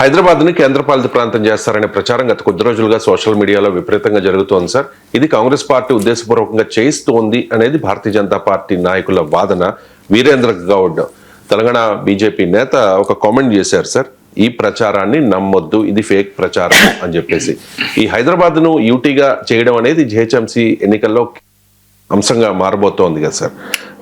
హైదరాబాద్ను కేంద్రపాలిత ప్రాంతం చేస్తారనే ప్రచారం గత కొద్ది రోజులుగా సోషల్ మీడియాలో విపరీతంగా జరుగుతోంది సార్. ఇది కాంగ్రెస్ పార్టీ ఉద్దేశపూర్వకంగా చేయిస్తోంది అనేది భారతీయ జనతా పార్టీ నాయకుల వాదన వీరేంద్ర గౌడ్. తెలంగాణ బీజేపీ నేత ఒక కామెంట్ చేశారు సార్. ఈ ప్రచారాన్ని నమ్మొద్దు ఇది ఫేక్ ప్రచారం అని చెప్పేసి. ఈ హైదరాబాద్ను యూటీగా చేయడం అనేది జిహెచ్ఎంసీ ఎన్నికల్లో అంశంగా మారబోతోంది కదా సార్.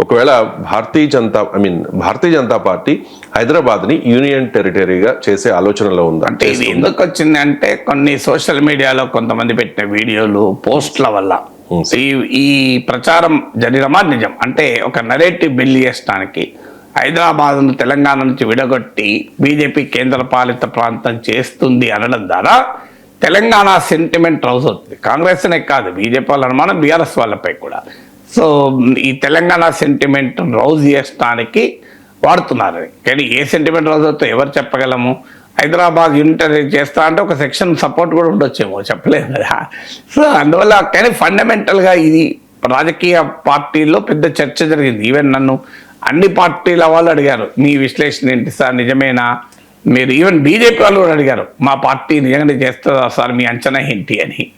ఒకవేళ Bharatiya Janata I mean Bharatiya Janata party హైదరాబాద్ని యూనియన్ టెరిటరీగా చేసే ఆలోచనలో ఉందా? అంటే ఇది ఎందుకు వచ్చింది అంటే కొన్ని సోషల్ మీడియాలో కొంతమంది పెట్టిన వీడియోలు పోస్ట్ల వల్ల. ఈ ఈ ప్రచారం జరిగమా నిజం. అంటే ఒక నరేటివ్ బిల్డ్ చేయడానికి హైదరాబాద్ను తెలంగాణ నుంచి విడగొట్టి బీజేపీ కేంద్ర పాలిత ప్రాంతం చేస్తుంది అనడం ద్వారా తెలంగాణ సెంటిమెంట్ రౌజ్ అవుతుంది. కాంగ్రెస్ అనే కాదు బీజేపీ వాళ్ళ అనుమానం బీఆర్ఎస్ వాళ్ళపై కూడా. సో ఈ తెలంగాణ సెంటిమెంట్ రౌజ్ చేసడానికి వాడుతున్నారు. కానీ ఏ సెంటిమెంట్ రౌజ్ అవుతుందో ఎవరు చెప్పగలము? హైదరాబాద్ యూనిట్ చేస్తా అంటే ఒక సెక్షన్ సపోర్ట్ కూడా ఉండొచ్చేమో చెప్పలేము కదా. సో అందువల్ల కానీ ఫండమెంటల్గా ఇది రాజకీయ పార్టీల్లో పెద్ద చర్చ జరిగింది. ఈవెన్ నన్ను అన్ని పార్టీల వాళ్ళు అడిగారు మీ విశ్లేషణ ఏంటి సార్? నిజమేనా? మీరు ఈవెన్ బీజేపీ వాళ్ళు కూడా అడిగారు మా పార్టీ నిజంగానే చేస్తుందా సార్? మీ అంచనా ఏంటి? అని.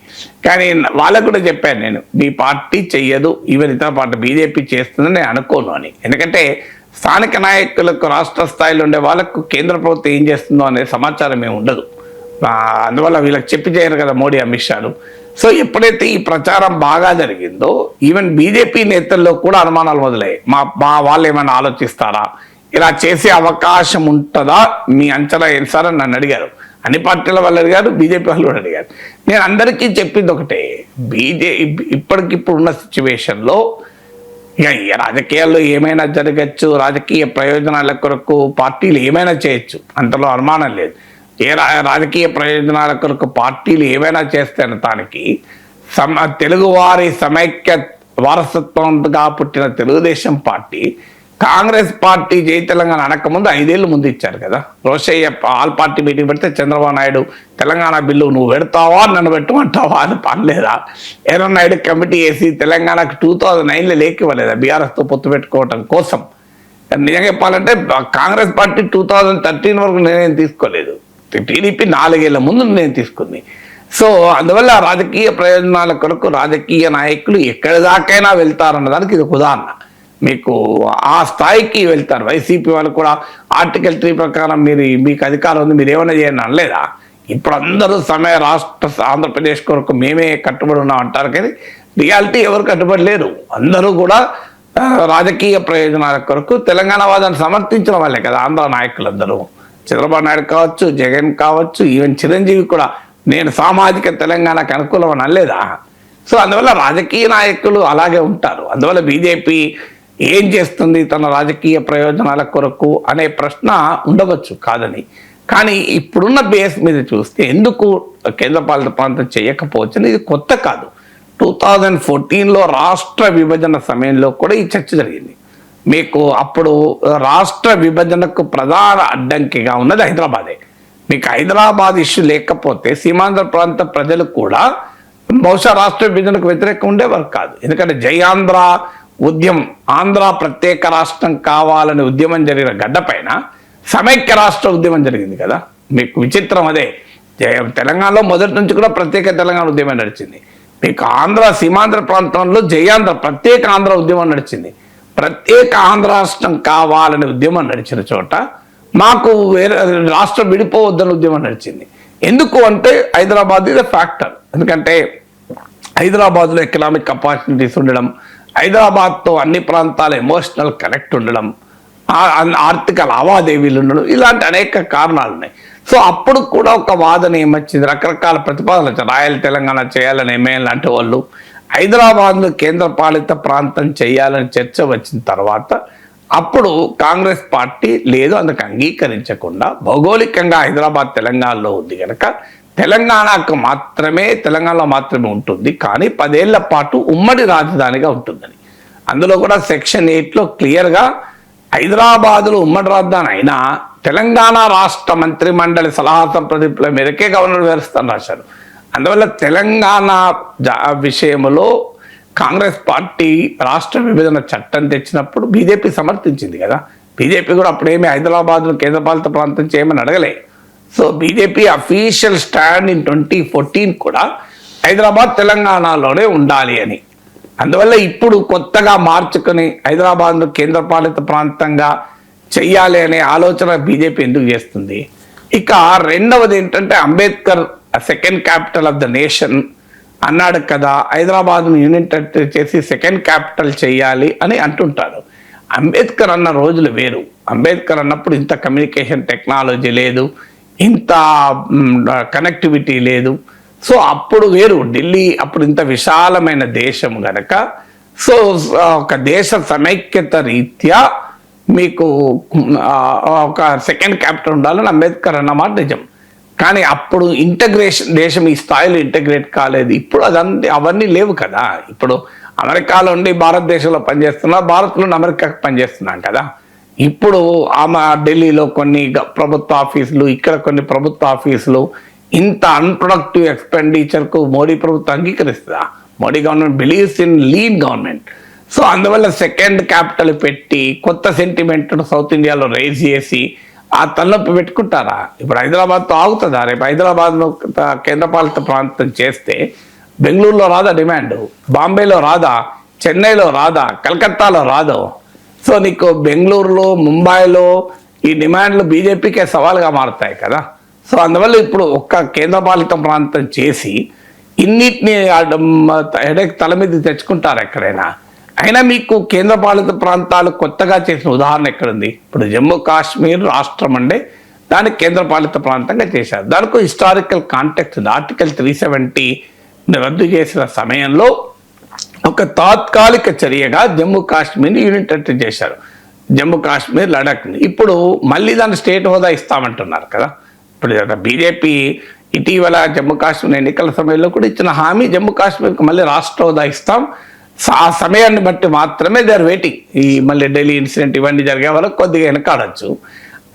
కానీ వాళ్ళకు కూడా చెప్పాను నేను మీ పార్టీ చెయ్యదు ఈవెన్ ఇతర పార్టీ బీజేపీ చేస్తుందని నేను అనుకోను అని. ఎందుకంటే స్థానిక నాయకులకు రాష్ట్ర స్థాయిలో ఉండే వాళ్ళకు కేంద్ర ప్రభుత్వం ఏం చేస్తుందో అనే సమాచారం ఏమి ఉండదు. అందువల్ల వీళ్ళకి చెప్పి చేయరు కదా మోడీ అమిత్ షాలు సో ఎప్పుడైతే ఈ ప్రచారం బాగా జరిగిందో ఈవెన్ బీజేపీ నేతల్లో కూడా అనుమానాలు మొదలయ్యాయి. మా మా వాళ్ళు ఏమైనా ఆలోచిస్తారా? ఇలా చేసే అవకాశం ఉంటుందా? మీ అంచనా ఏం సార్ అని నన్ను అడిగారు. అన్ని పార్టీల వాళ్ళు అడిగారు బీజేపీ వాళ్ళు కూడా అడిగారు. నేను అందరికీ చెప్పింది ఒకటే బీజే ఇప్పటికిప్పుడు ఉన్న సిచ్యువేషన్లో ఇక రాజకీయాల్లో ఏమైనా జరగచ్చు రాజకీయ ప్రయోజనాల కొరకు పార్టీలు ఏమైనా చేయొచ్చు అంతలో అనుమానం లేదు. ఏ రా రాజకీయ ప్రయోజనాల కొరకు పార్టీలు ఏమైనా చేస్తే దానికి సమ తెలుగువారి సమైక్య వారసత్వంగా పుట్టిన తెలుగుదేశం పార్టీ కాంగ్రెస్ పార్టీ జై తెలంగాణ అనకముందు ఐదేళ్ళు ముందు ఇచ్చారు కదా. రోషయ్య ఆల్ పార్టీ మీటింగ్ పెడితే చంద్రబాబు నాయుడు తెలంగాణ బిల్లు నువ్వు పెడతావా నన్ను పెట్టమంటావా అని పనిలేదా ఎర్రన్ నాయుడు కమిటీ వేసి తెలంగాణకు టూ థౌజండ్ నైన్లో లేకివ్వలేదా బీఆర్ఎస్తో పొత్తు పెట్టుకోవటం కోసం? నిజంగా చెప్పాలంటే Congress party two thousand thirteen వరకు నిర్ణయం తీసుకోలేదు. టీడీపీ నాలుగేళ్ళ ముందు నిర్ణయం తీసుకుంది. సో అందువల్ల రాజకీయ ప్రయోజనాల కొరకు రాజకీయ నాయకులు ఎక్కడి దాకైనా వెళ్తారన్న దానికి ఇది ఒక ఉదాహరణ. మీకు ఆ స్థాయికి వెళ్తారు. వైసీపీ వాళ్ళు కూడా ఆర్టికల్ త్రీ ప్రకారం మీరు మీకు అధికారం ఉంది మీరు ఏమైనా చేయండి అనలేదా? ఇప్పుడు అందరూ సమయ రాష్ట్ర ఆంధ్రప్రదేశ్ కొరకు మేమే కట్టుబడి ఉన్నాం అంటారు కానీ రియాలిటీ ఎవరు కట్టుబడి లేరు. అందరూ కూడా రాజకీయ ప్రయోజనాల కొరకు తెలంగాణ వాదాన్ని సమర్థించిన వాళ్ళే కదా ఆంధ్ర నాయకులందరూ. చంద్రబాబు నాయుడు కావచ్చు జగన్ కావచ్చు ఈవెన్ చిరంజీవి కూడా నేను సామాజిక తెలంగాణకు అనుకూలం అనలేదా? సో అందువల్ల రాజకీయ నాయకులు అలాగే ఉంటారు. అందువల్ల బీజేపీ ఏం చేస్తుంది తన రాజకీయ ప్రయోజనాల కొరకు అనే ప్రశ్న ఉండవచ్చు కాదని. కానీ ఇప్పుడున్న బేస్ మీద చూస్తే ఎందుకు కేంద్రపాలిత ప్రాంతం చేయకపోవచ్చు ఇది కొత్త కాదు. టూ థౌజండ్ ఫోర్టీన్లో రాష్ట్ర విభజన సమయంలో కూడా ఈ చర్చ జరిగింది. మీకు అప్పుడు రాష్ట్ర విభజనకు ప్రధాన అడ్డంకిగా ఉన్నది హైదరాబాదే. మీకు హైదరాబాద్ ఇష్యూ లేకపోతే సీమాంధ్ర ప్రాంత ప్రజలు కూడా బహుశా రాష్ట్ర విభజనకు వ్యతిరేకంగా ఉండేవారు కాదు. ఎందుకంటే జయాంధ్ర ఉద్యమం ఆంధ్ర ప్రత్యేక రాష్ట్రం కావాలనే ఉద్యమం జరిగిన గడ్డపైన సమైక్య రాష్ట్ర ఉద్యమం జరిగింది కదా. మీకు విచిత్రం అదే. జయ- తెలంగాణలో మొదటి నుంచి కూడా ప్రత్యేక తెలంగాణ ఉద్యమం నడిచింది. మీకు ఆంధ్ర సీమాంధ్ర ప్రాంతంలో జయాంధ్ర ప్రత్యేక ఆంధ్ర ఉద్యమం నడిచింది. ప్రత్యేక ఆంధ్ర రాష్ట్రం కావాలనే ఉద్యమం నడిచిన చోట మాకు వేరే రాష్ట్రం విడిపోవద్దని ఉద్యమం నడిచింది. ఎందుకు అంటే హైదరాబాద్ ఇది ఫ్యాక్టర్ ఎందుకంటే హైదరాబాద్లో ఎకనామిక్ అపార్చునిటీస్ ఉండడం హైదరాబాద్తో అన్ని ప్రాంతాల ఎమోషనల్ కనెక్ట్ ఉండడం ఆర్థిక లావాదేవీలు ఉండడం ఇలాంటి అనేక కారణాలు ఉన్నాయి. సో అప్పుడు కూడా ఒక వాదన ఏమొచ్చింది? రకరకాల ప్రతిపాదనలు వచ్చాయి. రాయల్ తెలంగాణ చేయాలని ఎమ్మెల్యే లాంటి వాళ్ళు హైదరాబాద్ను కేంద్రపాలిత ప్రాంతం చేయాలని చర్చ వచ్చిన తర్వాత అప్పుడు కాంగ్రెస్ పార్టీ లేదు అందుకు అంగీకరించకుండా భౌగోళికంగా హైదరాబాద్ తెలంగాణలో ఉంది కనుక తెలంగాణకు మాత్రమే తెలంగాణలో మాత్రమే ఉంటుంది. కానీ పదేళ్ళ పాటు ఉమ్మడి రాజధానిగా ఉంటుందని. అందులో కూడా సెక్షన్ ఎయిట్లో క్లియర్గా హైదరాబాదులో ఉమ్మడి రాజధాని అయినా తెలంగాణ రాష్ట్ర మంత్రి మండలి సలహా సంప్రదింపుల మేరకే గవర్నర్ వ్యవస్థను రాశారు. అందువల్ల తెలంగాణ జా- విషయంలో కాంగ్రెస్ పార్టీ రాష్ట్ర విభజన చట్టం తెచ్చినప్పుడు బీజేపీ సమర్థించింది కదా. బీజేపీ కూడా అప్పుడేమీ హైదరాబాద్ను కేంద్రపాలిత ప్రాంతం చేయమని అడగలే. So BJP official stand in twenty fourteen కూడా హైదరాబాద్ తెలంగాణలోనే ఉండాలి అని. అందువల్ల ఇప్పుడు కొత్తగా మార్చుకుని హైదరాబాద్ను కేంద్రపాలిత ప్రాంతంగా చెయ్యాలి అనే ఆలోచన బీజేపీ ఎందుకు చేస్తుంది? ఇక రెండవది ఏంటంటే Ambedkar second capital of the nation అన్నాడు కదా హైదరాబాద్ను యూనిట్ చేసి సెకండ్ క్యాపిటల్ చేయాలి అని అంటుంటారు. అంబేద్కర్ అన్న రోజులు వేరు. అంబేద్కర్ అన్నప్పుడు ఇంత కమ్యూనికేషన్ టెక్నాలజీ లేదు. ఇంత కనెక్టివిటీ లేదు. సో అప్పుడు వేరు ఢిల్లీ అప్పుడు ఇంత విశాలమైన దేశం గనక సో ఒక దేశ సమైక్యత రీత్యా మీకు ఒక సెకండ్ క్యాపిటల్ ఉండాలని అంబేద్కర్ అన్నమాట నిజం. కానీ అప్పుడు ఇంటగ్రేషన్ దేశం ఈ స్థాయిలో ఇంటగ్రేట్ కాలేదు. ఇప్పుడు అదంతా అవన్నీ లేవు కదా. ఇప్పుడు అమెరికాలో ఉండి భారతదేశంలో పనిచేస్తున్నా భారత్లో ఉండి పనిచేస్తున్నాం కదా. ఇప్పుడు ఆమె ఢిల్లీలో కొన్ని ప్రభుత్వ ఆఫీసులు ఇక్కడ కొన్ని ప్రభుత్వ ఆఫీసులు ఇంత అన్ప్రొడక్టివ్ ఎక్స్పెండిచర్కు మోడీ ప్రభుత్వం అంగీకరిస్తుందా? Modi government believes in lean government so అందువల్ల సెకండ్ క్యాపిటల్ పెట్టి కొత్త సెంటిమెంట్ను సౌత్ ఇండియాలో రైజ్ చేసి ఆ తలనొప్పి పెట్టుకుంటారా? ఇప్పుడు హైదరాబాద్తో ఆగుతుందా? రేపు హైదరాబాద్లో కేంద్రపాలిత ప్రాంతం చేస్తే బెంగళూరులో రాదా డిమాండ్ బాంబేలో రాదా? చెన్నైలో రాదా? కలకత్తాలో రాదో? సో నీకు బెంగళూరులో ముంబైలో ఈ డిమాండ్లు బీజేపీకే సవాల్గా మారుతాయి కదా. సో అందువల్ల ఇప్పుడు ఒక్క కేంద్రపాలిత ప్రాంతం చేసి ఇన్నిటిని హెడేక్ తల మీద తెచ్చుకుంటారు ఎక్కడైనా. అయినా మీకు కేంద్రపాలిత ప్రాంతాలు కొత్తగా చేసిన ఉదాహరణ ఎక్కడుంది? ఇప్పుడు జమ్మూ కాశ్మీర్ రాష్ట్రం అంటే దాన్ని కేంద్రపాలిత ప్రాంతంగా చేశారు. దానికి హిస్టారికల్ కాంటెక్ట్ ఉంది ఆర్టికల్ త్రీ సెవెంటీ రద్దు చేసిన సమయంలో ఒక తాత్కాలిక చర్యగా జమ్మూ కాశ్మీర్ని యూనిట్ చేశారు. జమ్మూ కాశ్మీర్ లడాఖ్ని. ఇప్పుడు మళ్ళీ దాన్ని స్టేట్ హోదా ఇస్తామంటున్నారు కదా. ఇప్పుడు బీజేపీ ఇటీవల జమ్మూ కాశ్మీర్ ఎన్నికల సమయంలో కూడా ఇచ్చిన హామీ జమ్మూ కాశ్మీర్కి మళ్ళీ రాష్ట్ర హోదా ఇస్తాం. ఆ సమయాన్ని బట్టి మాత్రమే దే ఆర్ వెయిటింగ్ ఈ మళ్ళీ ఢిల్లీ ఇన్సిడెంట్ ఇవన్నీ జరిగే వరకు కొద్దిగా వెనకాడచ్చు.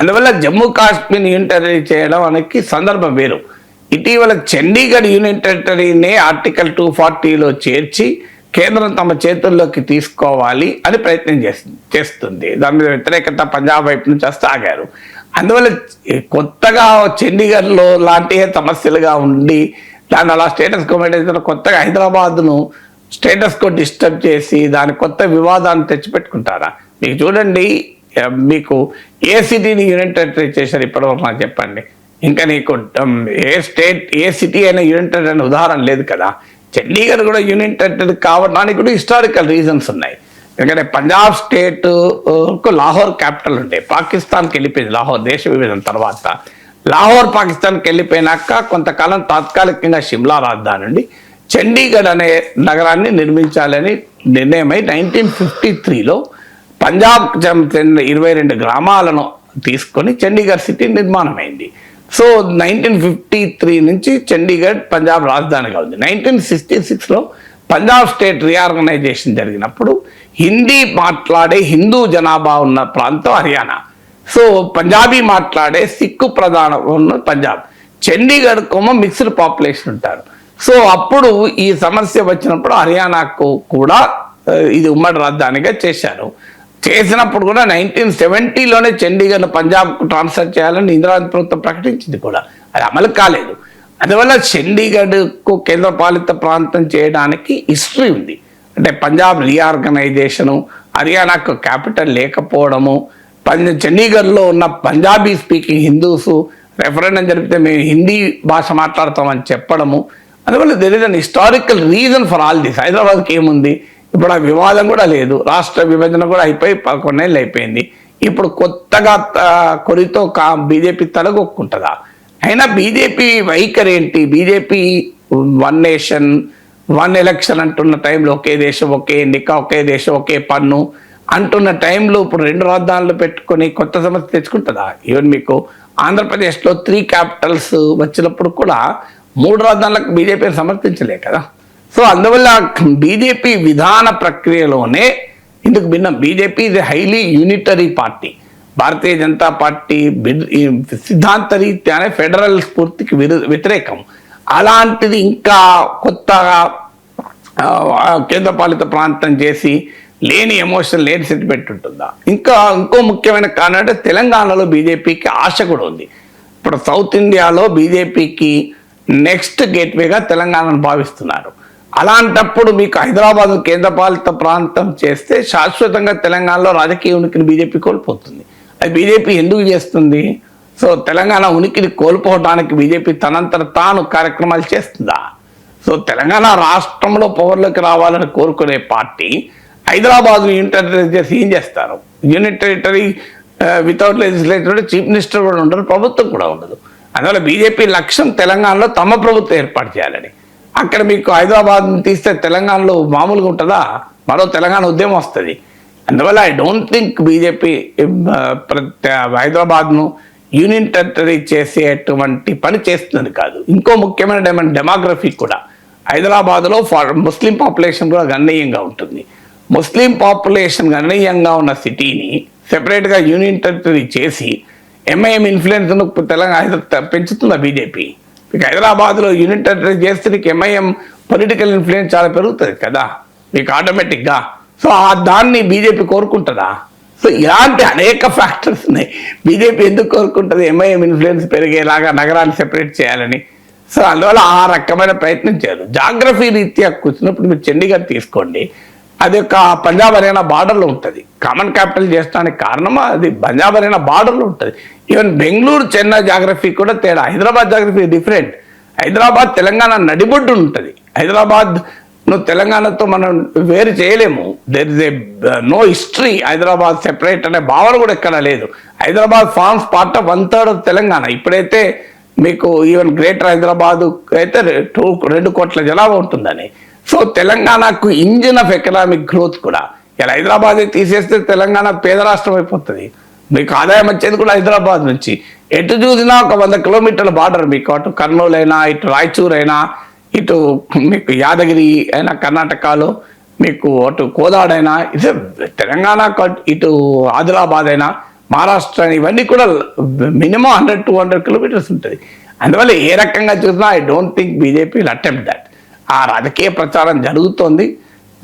అందువల్ల జమ్మూ కాశ్మీర్ యూనిట్ చేయడం అనేది సందర్భం వేరు. ఇటీవల చండీగఢ్ యూనియన్ టెరిటరీని ఆర్టికల్ టూ ఫార్టీలో చేర్చి కేంద్రం తమ చేతుల్లోకి తీసుకోవాలి అని ప్రయత్నం చేస్తుంది చేస్తుంది. దాని మీద వ్యతిరేకత పంజాబ్ వైపు నుంచి వస్తే ఆగారు అందువల్ల కొత్తగా చండీగఢ్లో లాంటి సమస్యలుగా ఉండి దాన్ని అలా స్టేటస్ కో కొత్తగా హైదరాబాద్ను స్టేటస్ కో డిస్టర్బ్ చేసి దాని కొత్త వివాదాన్ని తెచ్చిపెట్టుకుంటారా? మీకు చూడండి మీకు ఏ సిటీని యూనియన్ టెరిటరీ చేశారు ఇప్పటివరకు నాకు చెప్పండి. ఇంకా నీకు ఏ స్టేట్ ఏ సిటీ అయినా యునైటెడ్ అనే ఉదాహరణ లేదు కదా. చండీగఢ్ కూడా యునైటెడ్ కావడానికి కూడా హిస్టారికల్ రీజన్స్ ఉన్నాయి. ఎందుకంటే పంజాబ్ స్టేట్కు లాహోర్ క్యాపిటల్ ఉండే. పాకిస్తాన్కి వెళ్ళిపోయింది లాహోర్ దేశ విభజన తర్వాత. లాహోర్ పాకిస్తాన్కి వెళ్ళిపోయినాక కొంతకాలం తాత్కాలికంగా షిమ్లా రాజధాని నుండి చండీగఢ్ అనే నగరాన్ని నిర్మించాలని నిర్ణయమై నైన్టీన్ ఫిఫ్టీ త్రీలో పంజాబ్ చెందిన ఇరవై రెండు గ్రామాలను తీసుకొని చండీగఢ్ సిటీ నిర్మాణమైంది. సో నైన్టీన్ ఫిఫ్టీ త్రీ నుంచి చండీగఢ్ పంజాబ్ రాజధానిగా ఉంది నైన్టీన్ సిక్స్టీ సిక్స్లో పంజాబ్ స్టేట్ రీఆర్గనైజేషన్ జరిగినప్పుడు హిందీ మాట్లాడే హిందూ జనాభా ఉన్న ప్రాంతం హర్యానా. సో పంజాబీ మాట్లాడే సిక్కు ప్రధాన ఉన్న పంజాబ్. చండీగఢ్ కొమ్మ మిక్స్డ్ పాపులేషన్ ఉంటారు. సో అప్పుడు ఈ సమస్య వచ్చినప్పుడు హర్యానాకు కూడా ఇది ఉమ్మడి రాజధానిగా చేశారు. చేసినప్పుడు కూడా నైన్టీన్ సెవెంటీలోనే చండీగఢ్ పంజాబ్కు ట్రాన్స్ఫర్ చేయాలని ఇందిరాగాంధీ ప్రభుత్వం ప్రకటించింది కూడా. అది అమలు కాలేదు. అందువల్ల చండీగఢ్కు కేంద్రపాలిత ప్రాంతం చేయడానికి హిస్టరీ ఉంది. అంటే పంజాబ్ రీఆర్గనైజేషను హర్యానాకు క్యాపిటల్ లేకపోవడము పంజ చండీగఢ్లో ఉన్న పంజాబీ స్పీకింగ్ హిందూస్ రెఫరెండం జరిపితే మేము హిందీ భాష మాట్లాడతామని చెప్పడము. అందువల్ల there is an historical reason for all this హైదరాబాద్కి ఏముంది? ఇప్పుడు ఆ వివాదం కూడా లేదు. రాష్ట్ర విభజన కూడా అయిపోయి పదకొండేళ్ళు అయిపోయింది. ఇప్పుడు కొత్తగా కొరితో కా బీజేపీ తలగొక్కుంటుందా? అయినా బీజేపీ వైఖరి ఏంటి? BJP one nation one election అంటున్న టైంలో ఒకే దేశం ఒకే ఎన్నిక ఒకే దేశం ఒకే పన్ను అంటున్న టైంలో ఇప్పుడు రెండు రాజధానులు పెట్టుకొని కొత్త సమస్య తెచ్చుకుంటుందా? ఈవెన్ మీకు ఆంధ్రప్రదేశ్లో త్రీ క్యాపిటల్స్ వచ్చినప్పుడు కూడా మూడు రాజధానులకు బీజేపీని సమర్థించలే కదా. సో అందువల్ల బీజేపీ విధాన ప్రక్రియలోనే ఇందుకు భిన్నం. బీజేపీ ఇది highly unitary party Bharatiya Janata party bid- సిద్ధాంత రీత్యానే ఫెడరల్ స్ఫూర్తికి వ్యతిరేకం. అలాంటిది ఇంకా కొత్తగా కేంద్రపాలిత ప్రాంతం చేసి లేని ఎమోషన్ లేని సెంటిమెంట్ ఉంటుందా? ఇంకా ఇంకో ముఖ్యమైన కారణం అంటే తెలంగాణలో బీజేపీకి ఆశ కూడా ఉంది. ఇప్పుడు సౌత్ ఇండియాలో బీజేపీకి నెక్స్ట్ గేట్వేగా తెలంగాణను భావిస్తున్నారు. అలాంటప్పుడు మీకు హైదరాబాద్ కేంద్రపాలిత ప్రాంతం చేస్తే శాశ్వతంగా తెలంగాణలో రాజకీయ ఉనికిని బీజేపీ కోల్పోతుంది. అది బీజేపీ ఎందుకు చేస్తుంది? సో తెలంగాణ ఉనికిని కోల్పోవడానికి బీజేపీ తనంతట తాను కార్యక్రమాలు చేస్తుందా? సో తెలంగాణ రాష్ట్రంలో పవర్లోకి రావాలని కోరుకునే పార్టీ హైదరాబాద్ యూనిటరీ చేసి ఏం చేస్తారు? Unit territory without legislator chief minister కూడా ఉండరు ప్రభుత్వం కూడా ఉండదు. అందువల్ల బీజేపీ లక్ష్యం తెలంగాణలో తమ ప్రభుత్వం ఏర్పాటు చేయాలని. అక్కడ మీకు హైదరాబాద్ తీస్తే తెలంగాణలో మామూలుగా ఉంటుందా? మరో తెలంగాణ ఉద్యమం వస్తుంది. అందువల్ల ఐ డోంట్ థింక్ బీజేపీ హైదరాబాద్ను యూనియన్ టెరిటరీ చేసేటువంటి పని చేస్తున్నది కాదు. ఇంకో ముఖ్యమైన డైమండ్ డెమోగ్రఫీ కూడా. హైదరాబాద్లో ఫార్ ముస్లిం పాపులేషన్ కూడా గణనీయంగా ఉంటుంది. ముస్లిం పాపులేషన్ గణనీయంగా ఉన్న సిటీని సెపరేట్గా యూనియన్ టెరిటరీ చేసి ఎంఐఎం ఇన్ఫ్లుయెన్స్ను తెలంగాణ పెంచుతుందా బీజేపీ మీకు హైదరాబాద్లో యూనిట్ అడ్రస్ చేస్తే నీకు ఎంఐఎం పొలిటికల్ ఇన్ఫ్లుయెన్స్ చాలా పెరుగుతుంది కదా. మీకు ఆటోమేటిక్గా సో ఆ దాన్ని బీజేపీ కోరుకుంటుందా? సో ఇలాంటి అనేక ఫ్యాక్టర్స్ ఉన్నాయి. బీజేపీ ఎందుకు కోరుకుంటుంది? ఎంఐఎం ఇన్ఫ్లుయెన్స్ పెరిగేలాగా నగరాన్ని సెపరేట్ చేయాలని. సో అందువల్ల ఆ రకమైన ప్రయత్నం చేయరు జాగ్రఫీ రీత్యా కూర్చున్నప్పుడు మీరు చండీగఢ్ తీసుకోండి. అది ఒక పంజాబ్ హర్యానా బార్డర్లో ఉంటుంది. కామన్ క్యాపిటల్ చేసడానికి కారణం అది పంజాబ్ హర్యానా బార్డర్లో ఉంటుంది. ఈవెన్ బెంగళూరు చెన్నై జాగ్రఫీ కూడా తేడా. హైదరాబాద్ జాగ్రఫీ డిఫరెంట్ హైదరాబాద్ తెలంగాణ నడిబొడ్డు ఉంటుంది. హైదరాబాద్ నువ్వు తెలంగాణతో మనం వేరు చేయలేము. There is a no history Hyderabad separate అనే భావన కూడా ఎక్కడ లేదు. Hyderabad forms part of one third of Telangana. ఇప్పుడైతే మీకు ఈవెన్ గ్రేటర్ హైదరాబాద్ అయితే టూ రెండు కోట్ల జనాభా ఉంటుందని. సో తెలంగాణకు ఇంజిన్ ఆఫ్ ఎకనామిక్ గ్రోత్ కూడా ఇలా హైదరాబాద్ తీసేస్తే తెలంగాణ పేద రాష్ట్రం అయిపోతుంది. మీకు ఆదాయం వచ్చేది కూడా హైదరాబాద్ నుంచి. ఎటు చూసినా ఒక వంద కిలోమీటర్ల బార్డర్ మీకు. అటు కర్నూలు అయినా ఇటు రాయచూర్ అయినా ఇటు మీకు యాదగిరి అయినా కర్ణాటకలో మీకు అటు కోదాడైనా అయినా తెలంగాణ ఇటు ఆదిలాబాద్ అయినా మహారాష్ట్ర ఇవన్నీ కూడా minimum hundred two hundred kilometres ఉంటుంది అందువల్ల ఏ రకంగా చూసినా I don't think BJP attempt that. ఆ రాజకీయ ప్రచారం జరుగుతోంది.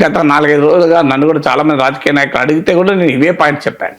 గత నాలుగైదు రోజులుగా నన్ను కూడా చాలా మంది రాజకీయ నాయకులు అడిగితే కూడా నేను ఇవే పాయింట్ చెప్పాను.